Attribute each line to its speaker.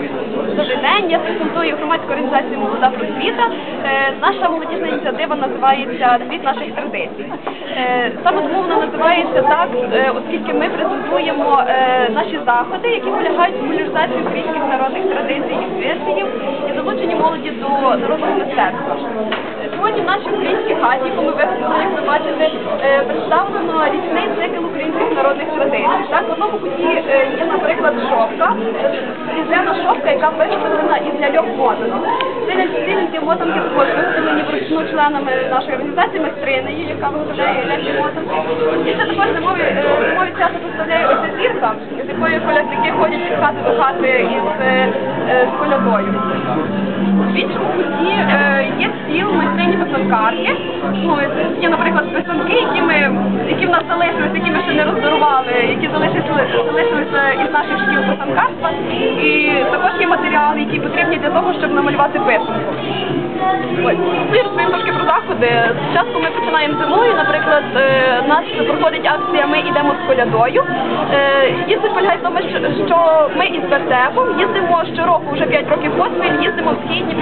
Speaker 1: Добрий день, я презентую громадську організацію Молода просвіта. Е, Наша молодіжна ініціатива називається Світ наших традицій. Е, Саме тому вона називається так, е, оскільки ми презентуємо наші заходи, які полягають в популяризації українських народних традицій і звичаїв і залучені молоді до народного мистецтва. Сьогодні в нашій українській хаті, яку ми випустили, як ви бачите, представлено річний цикл українських народних традицій. Так, в одному куті е, є, наприклад, шовка, різдвяна яка виготовлена із ляльок мотанок. Ці ля- ці ляльки мотанки також виготовлені вручну членами нашої організації майстринею, яка виготовляє ляльки мотанки. І це також зимові, е, зимові свято представляє оця зірка, з якою колядники ходять від хати до хати із е, е, з колядою. В іншому куті є стіл майстрині писанкарки. Ну, є, наприклад, писанки, які, ми, які в нас залишилися, які ми ще не роздарували, які залишилися, І матеріали, які потрібні для того, щоб намалювати писанку. Ось. Ну розповім трошки про заходи. Часто ми починаємо зимою, наприклад, е, у нас проходить акція Ми йдемо з колядою. Е, Її полягає в тому, що ми із вертепом їздимо щороку вже 5 років поспіль, їздимо в східні